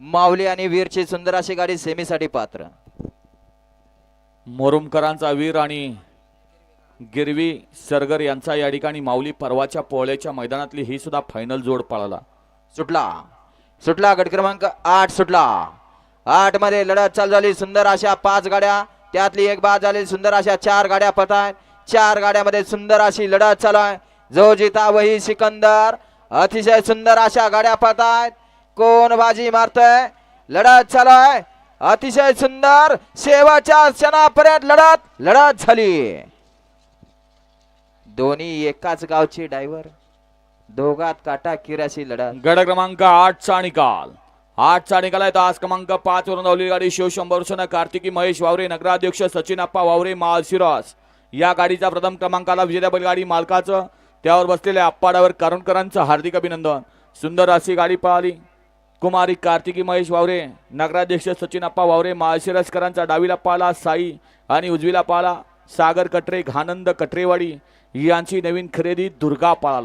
माऊली आणि वीरची सुंदर अशी गाडी सेमीसाठी पात्र. मोरुमकरांचा वीर आणि गिरवी सरगर यांचा या ठिकाणी माऊली परवाच्या पोळ्याच्या मैदानातली ही सुद्धा फायनल जोड पळाला. सुटला. सुटला गट क्रमांक आठ सुटला. आठमध्ये लढत चालू झाली. सुंदर अशा पाच गाड्या. त्यातली एक बाद झाली. सुंदर अशा चार गाड्या पत आहेत चार गाड्यामध्ये सुंदर अशी लढत चालू आहे. जो जिता वही सिकंदर. अतिशय सुंदर अशा गाड्या पत आहेत कोण बाजी मारतय? लढत चालू आहे अतिशय सुंदर. शेवाच्या क्षणापर्यंत लढत लढत झाली. दोन्ही एकाच गावचे डायव्हर दोघात काटा किराशी लढत. गड क्रमांक आठचा निकाल आठचा निकाल आहे तास क्रमांक पाच वरून धावलेली गाडी शिवशंभर वर्षांना कार्तिकी महेश वावरे नगराध्यक्ष सचिन अप्पा वावरे मालशिरास या गाडीचा प्रथम क्रमांकाला विजेत्या बैलगाडी मालकाचं. त्यावर बसलेल्या अप्पाडावर करुणकरांचं हार्दिक अभिनंदन. सुंदर अशी गाडी पाहिली कुमारी कार्तिकी महेश वावरे नगराध्यक्ष सचिन अप्पा वावरे माळशिरसकरांचा डावीला पाला साई आणि उजवीला पाला सागर कटरे घानंद कटरेवाडी यांची नवीन खरेदी दुर्गा पाळाला